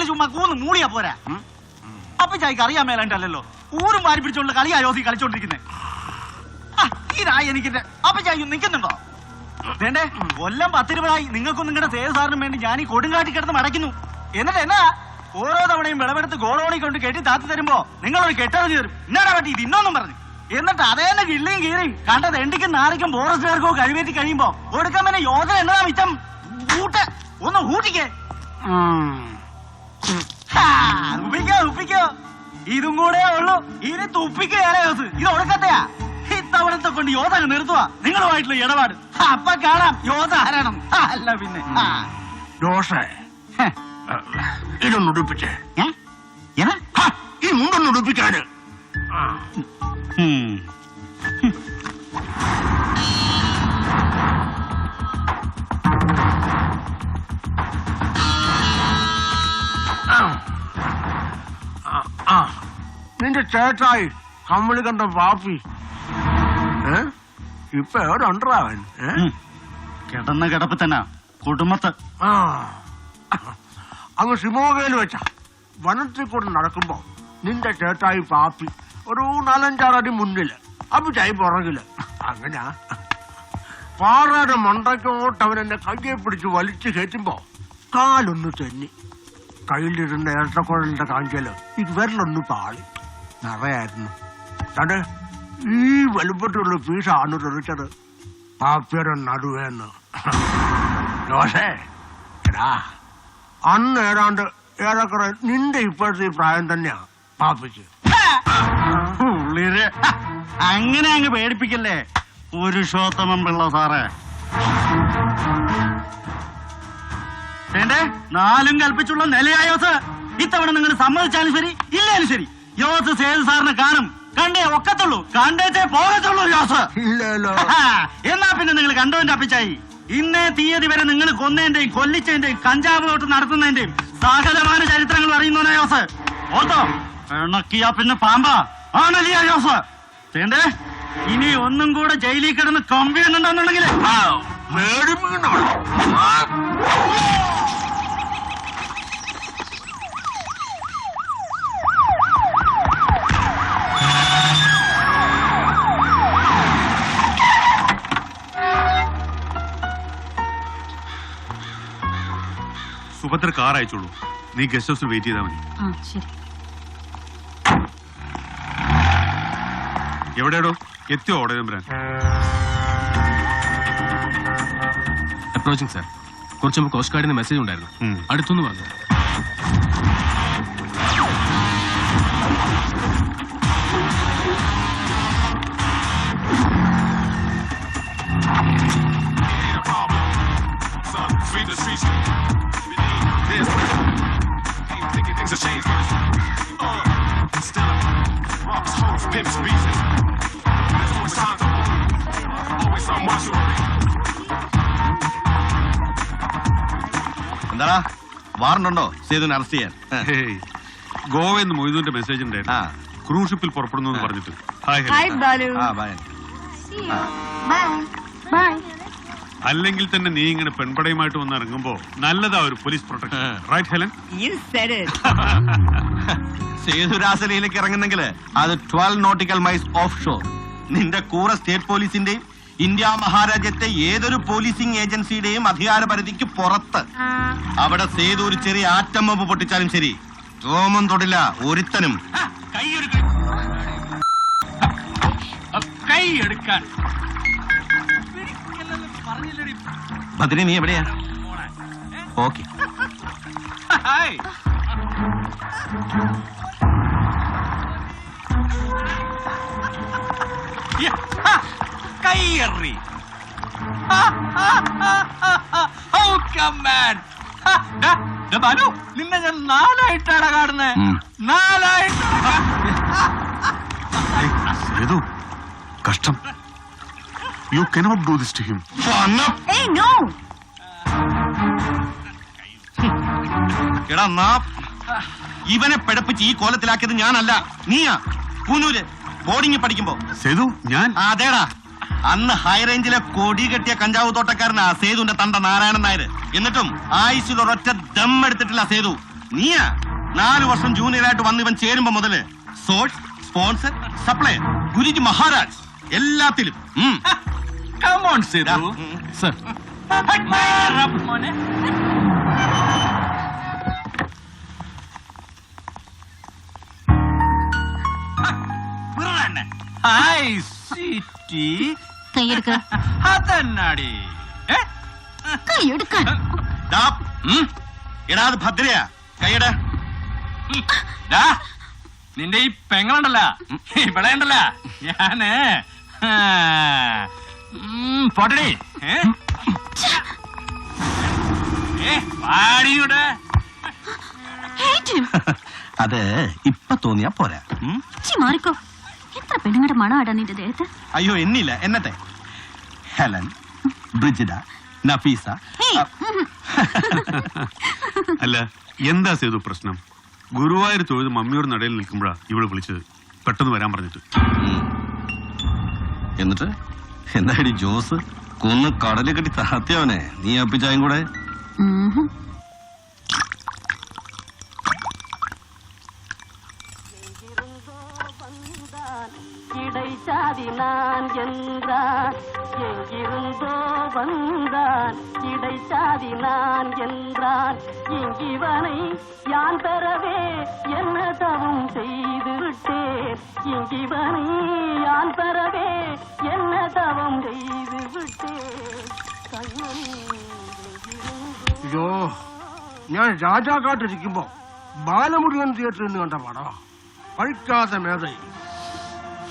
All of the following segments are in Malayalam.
നിങ്ങൾ ചുമ്മാ കൂന്ന് മൂളിയാ പോരാ? അപ്പൊ ചായക്ക് അറിയാൻ മേലണ്ടല്ലോ ഊരും വാരി പിടിച്ചോണ്ട് കളിയാ യോസി കളിച്ചോണ്ടിരിക്കുന്നത് ഇതായി എനിക്ക് ചായ നിൽക്കുന്നുണ്ടോ വേണ്ടേ? കൊല്ലം പത്ത് രൂപയായി നിങ്ങൾക്കും നിങ്ങളുടെ സേവ് സാറിനും വേണ്ടി ഞാൻ ഈ കൊടുങ്കാട്ടി കിടന്ന് മടക്കുന്നു എന്നിട്ട് എന്നാ? ഓരോ തവണയും വിളവെടുത്ത് ഗോളോണി കൊണ്ട് കെട്ടി താത്തി തരുമ്പോ നിങ്ങളൊരു കെട്ടറിഞ്ഞു തരും. എന്നാടാ പറ്റി ഇത് ഇന്നൊന്നും പറഞ്ഞു. എന്നിട്ട് അതേ തന്നെ കിള്ളിയും കീറിയും കണ്ടത് എണ്ടിക്കും നാറിക്കും ഫോറസ്റ്റുകാർക്കോ കഴിവേറ്റി കഴിയുമ്പോ. കൊടുക്കാൻ പിന്നെ യോജന എന്നതാ മിച്ചം? ഊട്ട്. ഒന്ന് ഊട്ടിക്കേ. ഹാ, ഉപ്പിക്കോ ഉപ്പിക്കോ. ഇതും കൂടെ ഉള്ളൂ. ഇനി തുപ്പിക്കുകയാണ് യോസ് ഇത് ഒടുക്കത്തെയാ ഇത്തവണത്തെ കൊണ്ട് യോധ നിർത്തുക നിങ്ങളുമായിട്ടുള്ള ഇടപാട്. അപ്പൊ കാണാം. യോധ ആരാണം ഹാ, അല്ല പിന്നെ. ഹെ, ഇതൊന്ന് ഉടുപ്പിച്ചേ. ഈ മുണ്ടൊന്ന് ഉടുപ്പിക്കാന്. ആ. നിന്റെ ചേട്ടായി കമ്മളി കണ്ട പാപ്പി ഇപ്പൊ എവിടെ അവൻ? ഏ? ഉം. കിടന്ന കിടപ്പ് തന്നെ. കുടുംബത്ത്. അങ്ങ് സിമോകയിൽ വെച്ച. വനത്തിൽ കൂടെ നടക്കുമ്പോ നിന്റെ ചേട്ടായി പാപ്പി ഒരു നാലഞ്ചാറടി മുന്നിൽ അപ്പിച്ചായി പുറകിൽ. അങ്ങനാ. പാറയുടെ മണ്ടയ്ക്കോട്ട് അവൻ എന്നെ കയ്യെ പിടിച്ച് വലിച്ചു കയറ്റുമ്പോ കാലൊന്ന് തെന്നി. കയ്യിലിരുന്ന ഇരട്ടക്കുഴലിന്റെ കാഞ്ചൽ ഇത് വിരലൊന്ന് പാളി. നിറയായിരുന്നു. തടെ ഈ വലുപ്പത്തിലുള്ള പീസാണ് തെറിച്ചത് പാപ്പിയുടെ നടുവേന്ന്. ജോസേ എടാ അന്ന് ഏതാണ്ട് ഏറെക്കുറെ നിന്റെ ഇപ്പോഴത്തെ ഈ പ്രായം തന്നെയാ പാപ്പിക്ക്. അങ്ങനെ അങ്ങ് പേടിപ്പിക്കല്ലേ? പുരുഷോത്തമൻ പിള്ള സാറേ. വേണ്ടേ നാലും കൽപ്പിച്ചുള്ള നിലയാ യോസ്. ഇത്തവണ നിങ്ങൾ സമ്മതിച്ചാലും ശരി ഇല്ലാലും ശരി. യോസ് സേതു സാറിനെ കാണും. കണ്ടേ ഒക്കത്തുള്ളൂ. കണ്ടേച്ചേ പോകത്തുള്ളൂ യോസ്. എന്നാ പിന്നെ നിങ്ങൾ കണ്ടോന്റെ അപ്പിച്ചായി. ഇന്നേ തീയതി വരെ നിങ്ങൾ കൊന്നേന്റെയും കൊല്ലിച്ചതിന്റെയും കഞ്ചാവ് തൊട്ട് നടത്തുന്നതിന്റെയും സകലമായ ചരിത്രങ്ങൾ അറിയുന്നവനാ യോസ്. ഓർത്തോ? പിണക്കിയാ പിന്നെ പാമ്പാ. ആണല്ലേ യോസ്? വേണ്ടേ ഇനി ഒന്നും കൂടെ ജയിലിൽ കിടന്ന് കമ്പി എന്നുണ്ടെന്നുണ്ടെങ്കിൽ സുഭദ്ര കാർ അയച്ചോളൂ. നീ ഗസ്റ്റ് ഹൗസിൽ വെയിറ്റ് ചെയ്താൽ മതി. ആ ശരി. എവിടെയാടോ? എത്തിയോ ഓടനമ്പരാൻ അപ്രോച്ചിങ് സാർ കുറച്ച് മുമ്പ് കോസ്റ്റ് ഗാർഡിന് മെസ്സേജ് ഉണ്ടായിരുന്നു. ഉം. some പറഞ്ഞു എന്താടാ? വാറണ്ടുണ്ടോ? സേതുവിനെ അറസ്റ്റ് ചെയ്യാൻ? ഹേയ് ഗോവയിൽ നിന്ന് മൊയ്തുവിന്റെ മെസ്സേജ് ഉണ്ടായിരുന്നു. ആ. ക്രൂസ് ഷിപ്പിൽ പുറപ്പെടുന്നു എന്ന് പറഞ്ഞിട്ട്. Hi hello. ഹായ് ബാലു ആ ബൈ ബൈ ബൈ അല്ലെങ്കിൽ തന്നെ നീ ഇങ്ങനെ പെൺപടയുമായിട്ട് വന്ന് ഇറങ്ങുമ്പോ നല്ലതാ ഒരു police protection right Helen you said it സേതുരാസലയിലേക്ക് ഇറങ്ങുന്നെങ്കിൽ അത് twelve nautical miles of shore നിന്റെ കൂറ സ്റ്റേറ്റ് പോലീസിന്റെയും ഇന്ത്യ മഹാരാജ്യത്തെ ഏതൊരു പോലീസിംഗ് ഏജൻസിയുടെയും അധികാര പരിധിക്ക് പുറത്ത് അവിടെ സേതു ഒരു ചെറിയ ആറ്റം ബോംബ് പൊട്ടിച്ചാലും ശരി. രോമം തൊടില്ല ഒരുത്തനും. കൈ എടുക്കാൻ. ഭദ്രി നീ എവിടെയാ? ഓക്കെ. കയ്യറി. ബാലു നിന്നെ ഞാൻ നാലായിട്ടാണ് കാണുന്നത്. നാലായിട്ട് കഷ്ടം. You cannot do this to him എടാ നാ ഇവനെ പിടപ്പിച്ച് ഈ കോലത്തിലാക്കിയത് ഞാനല്ല. നീയാ. കൂനൂര് ബോർഡിംഗ് പഠിക്കുമ്പോ. സേതു ഞാൻ. അതേടാ. അന്ന് ഹൈറേഞ്ചിലെ കൊടി കെട്ടിയ കഞ്ചാവ് തോട്ടക്കാരനാ സേതുവിന്റെ തണ്ട നാരായണൻ നായർ എന്നിട്ടും ആയുസിൽ ഒരൊറ്റ ദം എടുത്തിട്ടില്ല സേതു. നീയാ. നാല് വർഷം ജൂനിയറായിട്ട് വന്ന് ഇവൻ ചേരുമ്പോ മുതൽ source sponsor supply Guruji Maharaj. എല്ലാത്തിലും. ഉം. കമോൺ ഓൺ സേതു സർ മോനെ. ഹായ് സിറ്റി കൈയെടുക്ക. അതന്നാടി? കൈയെടുക്കാൻ. എടാ അത് ഭദ്രയാ. കൈയട. ദാ, നിന്റെ ഈ പെങ്ങളുണ്ടല്ല. ഇവിടെ ഉണ്ടല്ല. ഞാൻ. പോട്ടടി. him. അത് ഇപ്പൊ തോന്നിയാ പോരാ. മാറിക്കോ. എത്ര പെണ്ണുങ്ങളുടെ മണമാടാ നിന്റെ ദേഹത്ത്? അയ്യോ എന്നില്ല എന്നത്തെ? ഹെലൻ ബ്രിജിഡ നഫീസ അല്ല എന്താ സേതു പ്രശ്നം? ഗുരുവായൂർ തൊഴുത് മമ്മിയോട് നടയിൽ നിൽക്കുമ്പോഴാ ഇവിടെ വിളിച്ചത്. പെട്ടെന്ന് വരാൻ പറഞ്ഞിട്ട്. എന്നിട്ട്? എന്താടി ജോസ്? കൊന്ന് കടൽ കെട്ടി താത്തിയവനെ നീ അപ്പിച്ചായും കൂടെ? ഉം. கிடைச்சாதி நான் என்றான் எங்கிருந்தோ வந்தான் கிடைச்சாதி நான் என்றான் இங்கிவனை யான் பெறவே என்ன தவம் செய்து விட்டேன் இங்கிவனை யான் பெறவே என்ன தவம் செய்து விட்டேன் கண்ணன் எங்கிருந்தோ അയ്യോ ഞാൻ രാജാക്കാട്ടിരിക്കുമ്പോ ബാലമുരുകൻ തിയേറ്ററിൽ നിന്ന് കണ്ട പടമാ പഴിക്കാത്ത മേധൈ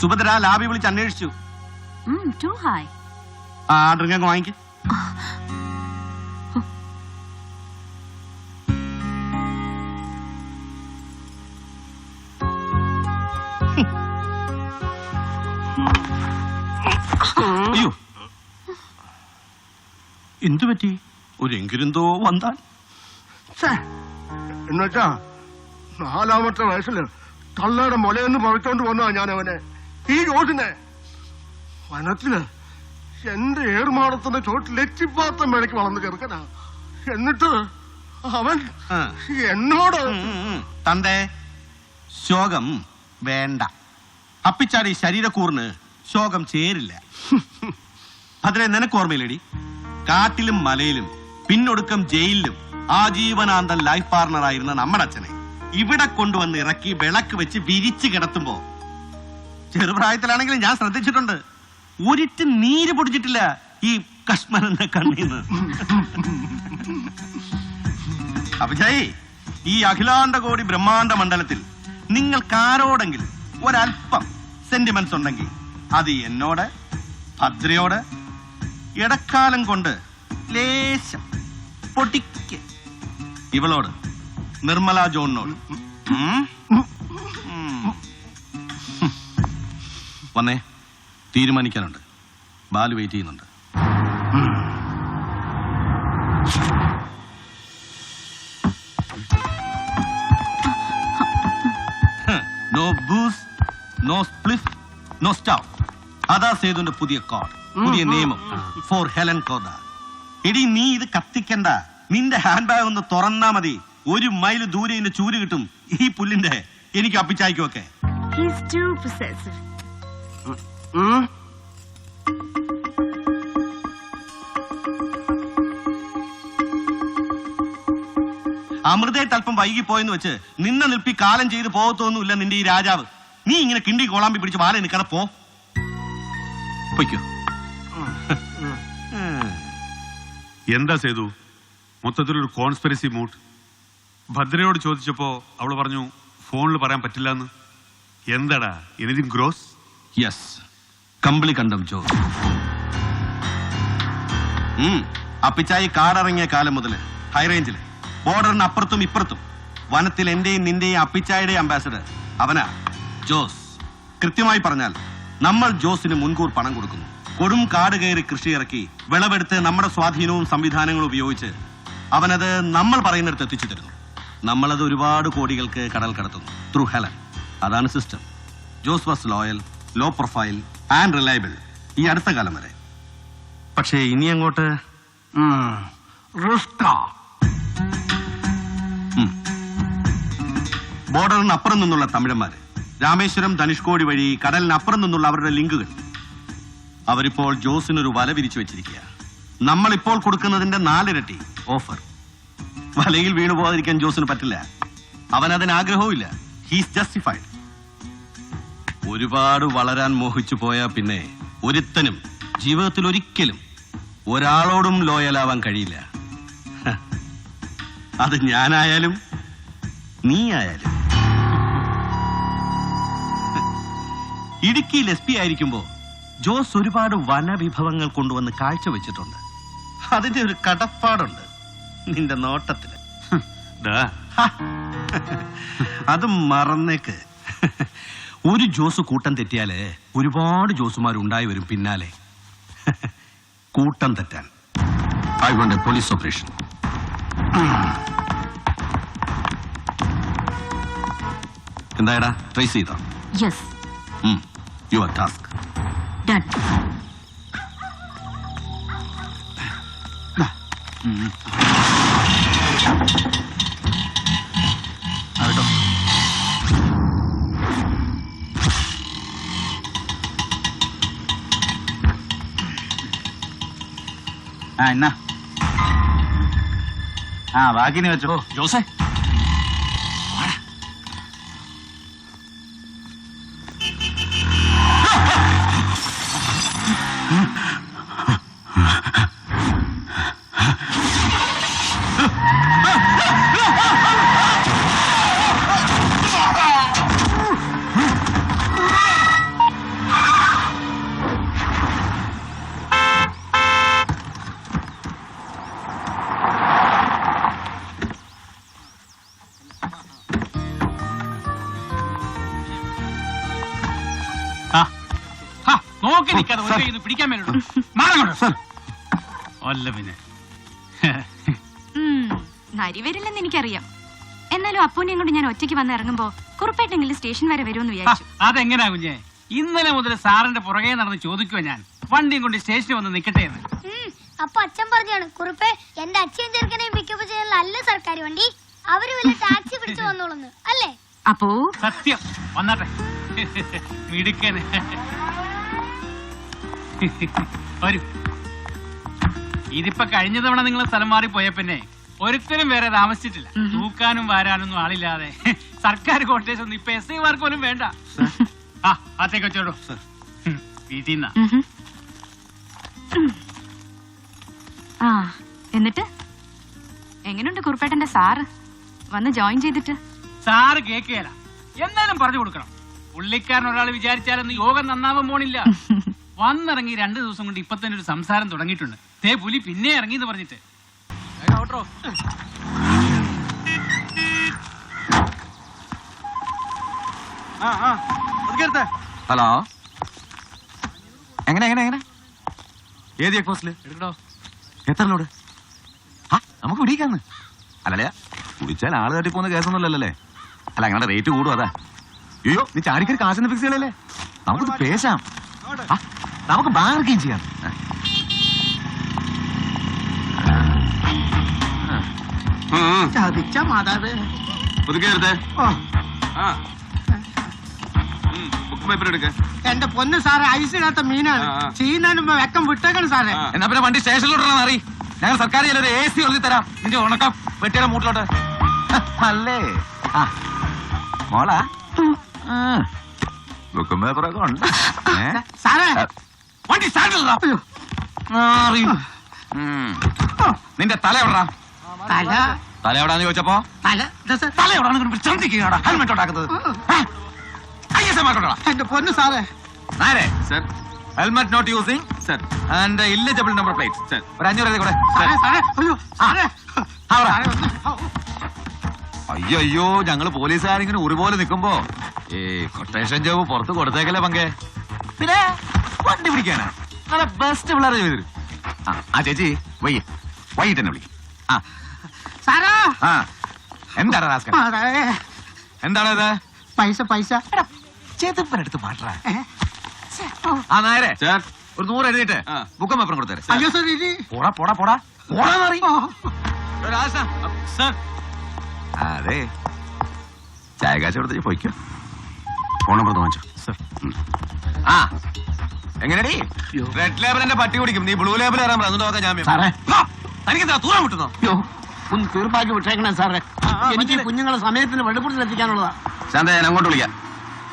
സുഭദ്ര ലാബി വിളിച്ച് അന്വേഷിച്ചു. ടു ഹായ് ആ ഡ്രിങ്ക് അങ്ങ് വാങ്ങിക്ക്. അയ്യോ. എന്തു പറ്റി? ഒരെങ്കിലെന്തോ വന്നാൽ? എന്നുവെച്ചാ നാലാമത്തെ വയസ്സിൽ തള്ളയുടെ മുലയെന്ന് പറിച്ചോണ്ട് വന്നാ ഞാൻ അവനെ ഈ ജോസിനെ വനത്തിൽ എന്റെ ഏർമാടത്തിന്റെ ചോട്ടിൽ എച്ചിപ്പാത്തം മഴയ്ക്ക് വളർന്ന് ചെറുക്കനാ. എന്നിട്ട് അവൻ എന്നോട്. തന്റെ ശോകം വേണ്ട. അപ്പിച്ചാടി ശരീരക്കൂറിന് ശോകം ചേരില്ല. അതിനെ നിനക്ക് ഓർമ്മയില്ലടി. കാട്ടിലും മലയിലും പിന്നൊടുക്കം ജയിലിലും ആജീവനാന്തം ലൈഫ് പാർട്ണറായിരുന്ന നമ്മുടെ അച്ഛനെ ഇവിടെ കൊണ്ടുവന്ന് ഇറക്കി വിളക്ക് വെച്ച് വിരിച്ചു കിടത്തുമ്പോ ചെറുപ്രായത്തിലാണെങ്കിലും ഞാൻ ശ്രദ്ധിച്ചിട്ടുണ്ട് ഒരിറ്റ് നീര് പൊടിച്ചിട്ടില്ല ഈ കശ്മലെന്ന കണ്ണീന്ന് അഭിജയ് ഈ അഖിലാണ്ട കോടി ബ്രഹ്മാണ്ട മണ്ഡലത്തിൽ നിങ്ങൾക്കാരോടെങ്കിലും ഒരല്പം സെന്റിമെന്റ്സ് ഉണ്ടെങ്കിൽ അത് എന്നോട് ഭദ്രയോട് ഇടക്കാലം കൊണ്ട് ലേശം പൊടിക്ക് ഇവളോട് നിർമ്മല ജോണിനോട്? ഉം. വന്നേ. തീരുമാനിക്കാനുണ്ട്. ബാലു വെയിറ്റ് ചെയ്യുന്നുണ്ട്. No booze no spliff no stove. അതാ സേതുന്റെ പുതിയ കോഡ് പുതിയ നിയമം ഫോർ ഹെലൻ കോഡ എടി നീ ഇത് കത്തിക്കണ്ട. നിന്റെ ഹാൻഡ് ബാഗ് ഒന്ന് തുറന്നാ മതി. ഒരു മൈൽ ദൂരെ ഇതിന്റെ ചൂര് കിട്ടും. ഈ പുല്ലിന്റെ എനിക്ക് അപ്പിച്ചായിക്കും ഒക്കെ. അമൃതയായിട്ട് അല്പം വൈകിപ്പോയെന്ന് വെച്ച് നിന്നെ നിൽപ്പി കാലം ചെയ്ത് പോകത്തൊന്നുമില്ല നിന്റെ ഈ രാജാവ്. നീ ഇങ്ങനെ കിണ്ടി കോളാമ്പി പിടിച്ച് വാല നിൽക്കണ പോ. എന്താ സേതു? മൊത്തത്തിലൊരു കോൺസ്പിറസി മൂട്ട്. ഭദ്രയോട് ചോദിച്ചപ്പോ അവൾ പറഞ്ഞു ഫോണിൽ പറയാൻ പറ്റില്ല എന്ന് എന്താടാ എനിതിങ് ഗ്രോസ്? യെസ് കമ്പിളി കണ്ടം ഉം. അപ്പിച്ചായി കാടിറങ്ങിയ കാലം മുതൽ ഹൈറേഞ്ചിൽ ബോർഡറിന് അപ്പുറത്തും ഇപ്പുറത്തും വനത്തിൽ എന്റെയും നിന്റെയും അപ്പിച്ചായുടെയും അംബാസഡർ അവനാ ജോസ്. കൃത്യമായി പറഞ്ഞാൽ നമ്മൾ ജോസിന് മുൻകൂർ പണം കൊടുക്കുന്നു. കൊടും കാട് കയറി കൃഷി ഇറക്കി വിളവെടുത്ത് നമ്മുടെ സ്വാധീനവും സംവിധാനങ്ങളും ഉപയോഗിച്ച് അവനത് നമ്മൾ പറയുന്നിടത്ത് എത്തിച്ചു തരുന്നു. നമ്മളത് ഒരുപാട് കോടികൾക്ക് കടൽ കടത്തുന്നു. ത്രൂ ഹെലൻ അതാണ് system Jose was loyal low profile and reliable ഈ അടുത്ത കാലം വരെ. പക്ഷേ ഇനി അങ്ങോട്ട് റിസ്കാ ബോർഡറിനപ്പുറം നിന്നുള്ള തമിഴന്മാര് രാമേശ്വരം ധനുഷ്കോടി വഴി കടലിനപ്പുറം നിന്നുള്ള അവരുടെ ലിങ്കുകൾ. അവരിപ്പോൾ ജോസിനൊരു വല വിരിച്ചു വെച്ചിരിക്കുക നമ്മളിപ്പോൾ കൊടുക്കുന്നതിന്റെ നാലിരട്ടി ഓഫർ വലയിൽ വീണു പോകാതിരിക്കാൻ ജോസിന് പറ്റില്ല. അവൻ അതിന് ആഗ്രഹവും ഇല്ല ഹീസ് ജസ്റ്റിഫൈഡ് ഒരുപാട് വളരാൻ മോഹിച്ചു പോയാൽ പിന്നെ ഒരുത്തനും ജീവിതത്തിൽ ഒരിക്കലും ഒരാളോടും ലോയലാവാൻ കഴിയില്ല. അത് ഞാനായാലും നീ ആയാലും ഇടുക്കിയിൽ എസ് പി ആയിരിക്കുമ്പോ ജോസ് ഒരുപാട് വനവിഭവങ്ങൾ കൊണ്ടുവന്ന് കാഴ്ചവെച്ചിട്ടുണ്ട്. അതിന്റെ ഒരു കടപ്പാടുണ്ട് നിന്റെ നോട്ടത്തിൽ അത് മറന്നേക്ക്. ഒരു ജോസ് കൂട്ടം തെറ്റിയാൽ ഒരുപാട് ജോസുമാർ ഉണ്ടായി വരും പിന്നാലെ. കൂട്ടം തെറ്റാൻ. I want a police operation എന്തായടാ? Trace ചെയ്തോ? യെസ് യുവർ ടാസ്ക് ഡൺ ആ എന്നാ. ആ ബാക്കിന് വെച്ചോ. ജോസേ. വേണ്ടി അല്ല പിന്നെ. നരി വരില്ലെന്ന് എനിക്കറിയാം. എന്നാലും അപ്പൂനെയും കൊണ്ട് ഞാൻ ഒറ്റയ്ക്ക് വന്ന് ഇറങ്ങുമ്പോ കുറുപ്പായിട്ടെങ്കിലും സ്റ്റേഷൻ വരെ വരുമെന്ന് വിചാരിച്ചു. അതെങ്ങനാ കുഞ്ഞെ? ഇന്നലെ മുതൽ സാറിന്റെ പുറകെ നടന്ന് ചോദിക്കുവാ ഞാൻ. വണ്ടിയും കൊണ്ട് സ്റ്റേഷനിൽ വന്ന് നിക്കട്ടെ എന്ന്. അപ്പൊ അച്ഛൻ പറഞ്ഞാണ് കുറുപ്പെ എന്റെ അച്ഛൻ ചെറുക്കനെയും പിക്കപ്പ് ചെയ്യാൻ നല്ല സർക്കാർ വണ്ടി. അവർ വല്ല ടാക്സി പിടിച്ചു വന്നോളുന്നു അല്ലേ? അപ്പോ? സത്യം. വന്നാട്ടെ. മിടുക്കന്. വരൂ. ഇതിപ്പോ കഴിഞ്ഞ തവണ നിങ്ങൾ സ്ഥലം മാറി പോയ പിന്നെ ഒരുത്തരും വേറെ താമസിച്ചിട്ടില്ല. തൂക്കാനും വാരാനൊന്നും ആളില്ലാതെ. സർക്കാർ കോട്ടേഴ്സ് ഒന്നും ഇപ്പൊ എസ് ഐ മാർക്ക് പോലും വേണ്ട. ആ അത്തേക്ക് വെച്ചോളൂ വീട്ടിൽ ആ എന്നിട്ട്? എങ്ങനെയുണ്ട് കുറുപ്പേട്ടന്റെ സാറ്? വന്ന് ജോയിൻ ചെയ്തിട്ട്? സാറ് കേക്കുകയല്ല എന്നാലും പറഞ്ഞു കൊടുക്കണം. പുള്ളിക്കാരൻ ഒരാൾ വിചാരിച്ചാലൊന്നും യോഗം നന്നാവാൻ പോണില്ല. വന്നിറങ്ങി രണ്ടു ദിവസം കൊണ്ട് ഇപ്പൊ തന്നെ ഒരു സംസാരം തുടങ്ങിയിട്ടുണ്ട്. തേ പുലി പിന്നെ ഇറങ്ങി എന്ന് പറഞ്ഞിട്ട്. ഹലോ എങ്ങനെ എങ്ങനെ എങ്ങനെ? ഏത് ചെക്ക് പോസ്റ്റിൽ എടുക്കണോ എത്ര ലോഡ് ആ നമുക്ക് പിടിക്കാന്ന്. അല്ലല്ലേ കുടിച്ചാൽ ആൾ തട്ടി പോകുന്ന കേസൊന്നുമല്ലല്ലേ? അല്ല അങ്ങനെ റേറ്റ് കൂടും അതാ. അയ്യോ നീ ചാരിക്കൊരു കാശിന് ഫിക്സ് ചെയ്യലല്ലേ? നമുക്കിത് പേശാം. നമുക്ക് ബാർഗെയിൻ ചെയ്യാം. ചതിച്ച മാതാവ്. എടുക്ക. എന്റെ പൊന്ന് സാറേ ഐസിടാത്ത മീനാണ്. മുമ്പ് വെക്കം വിട്ടേക്കണം സാറേ. എന്നാ പിന്നെ വണ്ടി സ്റ്റേഷനിലോട്ടാണ് മാറി. ഞങ്ങൾ സർക്കാർ ഒരു എ സി ഒഴുതി തരാം. നിന്റെ ഉണക്കം വെട്ടിയുടെ മൂട്ടിലോട്ട്. അല്ലേ ആ. മോളാ. ബുക്കും പേപ്പറൊക്കെ ഉണ്ട്? സാറേ വണ്ടി. നിന്റെ തല എവിടാ? തല. തല എവിടാന്ന് ചോദിച്ചപ്പോ? തല. ദാ സാർ, തല എവിടാന്ന് ചന്തിക്കുകയാടാ ഹെൽമെറ്റ് ഉണ്ടാക്കുന്നത്. എന്റെ പൊന്ന് സാറേ. നേരെ sir. Helmet not using sir. And illegible number plate sir. ഒരു അഞ്ഞൂറ് എഴുതി കൂടെ. സാറേ സാറേ. അയ്യോ സാറേ. സാറേ. അയ്യോ ഞങ്ങൾ പോലീസുകാരിങ്ങനെ ഒരുപോലെ പോലെ നിൽക്കുമ്പോ ഏ കൊട്ടേഷൻ ജോബ് പുറത്ത് കൊടുത്തേക്കല്ലേ പങ്കേ? പിന്നെ? വണ്ടി പിടിക്കാനാ. നല്ല ബെസ്റ്റ് പിള്ളേരെ ചെയ്തു ആ ആ ചേച്ചി വയ്യ. വൈകിട്ട് തന്നെ വിളിക്കും ആ. സാറേ! ആ. എന്താണ് റാസ്കൽ? അതെ എന്താണ് ഇത്? പൈസ പൈസ. ചെതുപ്പനെടുത്ത് മാറ്റാ ഏ? ഓ, ആ നേരെ ഒരു നൂറ് എഴുതിയിട്ട് ബുക്കും പേപ്പറും കൊടുത്തേരെ. അയ്യോ സാർ ഇത് പോടാ പോടാ പോടാ. പോടാ മാറി ഓ, സർ. അതെ. ചായ കാശ് കൊടുത്തിട്ട് പോയിക്കോ. ഫോൺ നമ്പർ വാങ്ങിച്ചോ. ആ. എങ്ങനെയാടി റെഡ് ലേബലിന്റെ പട്ടി കുടിക്കും. നീ ബ്ലൂ ലേബിൾ കയറാൻ പറഞ്ഞു നോക്കാം ജാമ്യം. സാറേ. ഹാ, തനിക്കെന്താ തൂരം കിട്ടുന്നോ അയ്യോ ഒന്ന് തീർപ്പാക്കി വിട്ടേക്കണേ സാറേ. എനിക്ക് ഈ കുഞ്ഞുങ്ങളെ സമയത്തിന് വെള്ളപ്പുറത്തിൽ എത്തിക്കാനുള്ളതാ ശാന്ത ഞാൻ അങ്ങോട്ട് വിളിക്കാം.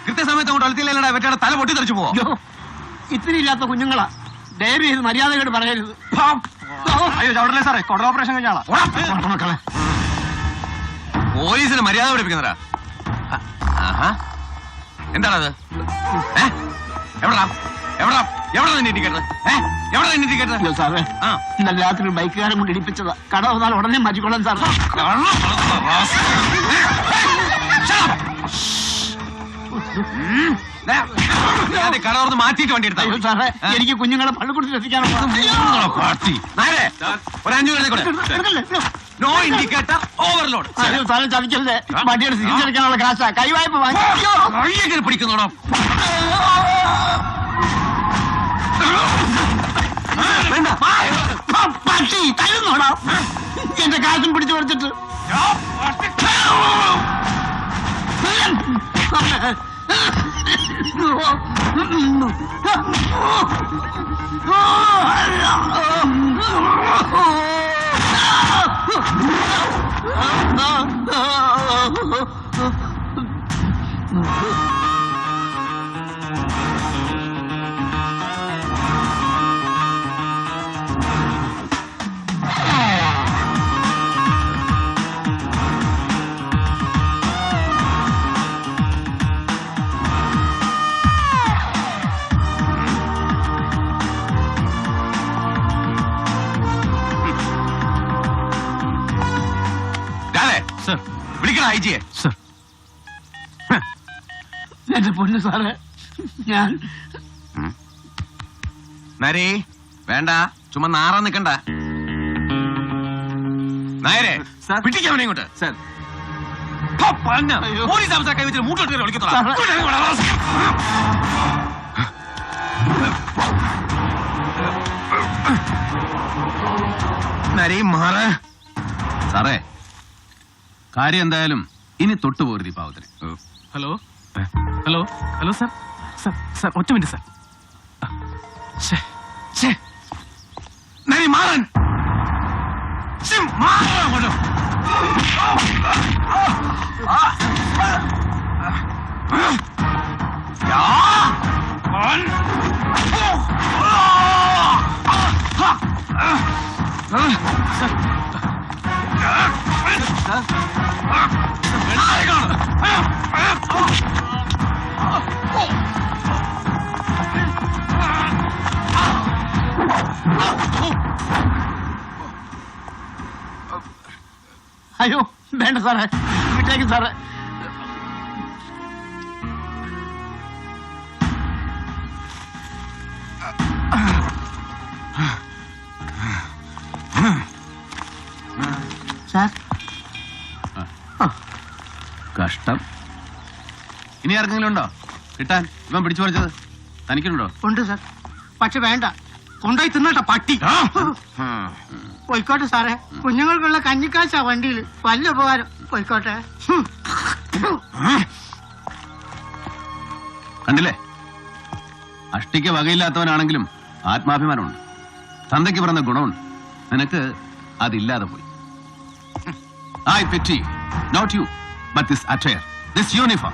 കൃത്യസമയത്ത് അങ്ങോട്ട് അളുത്തില്ലടാ വെറ്റാടെ തല പൊട്ടി തെറിച്ചു പോവോ? അയ്യോ ഇത്തിരി ഇല്ലാത്ത കുഞ്ഞുങ്ങളാ. ദയവ് ചെയ്ത് മര്യാദയോട് പറയരുത്. അയ്യോ ചവിടല്ലേ സാറേ? കൊട ഓപ്പറേഷൻ കഴിഞ്ഞാളാ മക്കളെ. പോലീസിന് മര്യാദ പഠിപ്പിക്കുന്നതാ. എന്താണത്? എവിടാ എവിടാ? എവിടെ നിന്നെ ഇടിക്കരുത് ഏ? എവിടെ നിന്നെ ഇടിക്കരുത് അയ്യോ സാറേ. ആ. ഇന്നലെ രാത്രി ബൈക്കുകാരൻ കൊണ്ട് ഇടിപ്പിച്ചതാ. കട വന്നാൽ ഉടനെ മാറ്റിക്കൊള്ളാൻ സാർ കട തുറന്ന് മാറ്റിയിട്ട് വണ്ടി എടുത്താ. അയ്യോ സാറേ എനിക്ക് കുഞ്ഞുങ്ങളെ പള്ളിക്കൂടത്തിൽ എത്തിക്കാനുള്ള പാർട്ടി. നേരെ ഒരു അഞ്ചു പേരെ കൂടെ നോ ഇൻഡിക്കേറ്റർ ഓവർലോഡ് അയ്യോ സാറേ ചതിക്കല്ലേ വണ്ടിയുടെ തിരിച്ചടിക്കാനുള്ള കാശാ. കൈവായ്പ വാങ്ങി. പിടിക്കുന്നോടോ? വേണ്ട. പട്ടി തരുന്നോടാ എന്റെ കാശും പിടിച്ചു കൊടുത്തിട്ട് സർ എന്റെ പൊന്നു സാറേ. ഞാൻ നരേ വേണ്ട. ചുമ്മാ നാറാൻ നിക്കണ്ട. നായരെ പിടിക്കാൻ ഇങ്ങോട്ട്. സാർ. ഹോ, പറഞ്ഞ. അയ്യോ. പോലീസ് അവസരം കൈവച്ചിട്ട് മൂട്ടോട്ട് വിളിക്കുന്നോളാം സാറേ. ഇങ്ങോട്ട് ഇറങ്ങി വാടാ. നരേ മാറ്. സാറേ കാര്യം എന്തായാലും ഇനി തൊട്ടുപോരുത് പാവത്തിന്. Hello? Hello hello sir. Sir sir ഒറ്റ മിനിറ്റ് സാർ. മാറൻ. ശ്ശെ, വേണ്ട സാറേ. വിട്ടേക്ക് സാറേ. സാർ. കഷ്ടം. ഇനി ആർക്കെങ്കിലും ഉണ്ടോ? കിട്ടാൻ? ഇവൻ പിടിച്ചു പറിച്ചത്? തനിക്കുണ്ടോ? ഉണ്ട് സാർ. പക്ഷെ വേണ്ട. കൊണ്ടുപോയി തിന്നട്ടെ പട്ടി. പോയിക്കോട്ടെ സാറേ. കുഞ്ഞുങ്ങൾക്കുള്ള കഞ്ഞിക്കാശാ വണ്ടിയിൽ. വലിയ ഉപകാരം. പോയിക്കോട്ടെ. കണ്ടില്ലേ? അഷ്ടിക്ക് വകയില്ലാത്തവനാണെങ്കിലും ആത്മാഭിമാനമുണ്ട്. തന്തയ്ക്ക് പറഞ്ഞ ഗുണമുണ്ട്. നിനക്ക് അതില്ലാതെ പോയി. I pity. Not you but this attire this uniform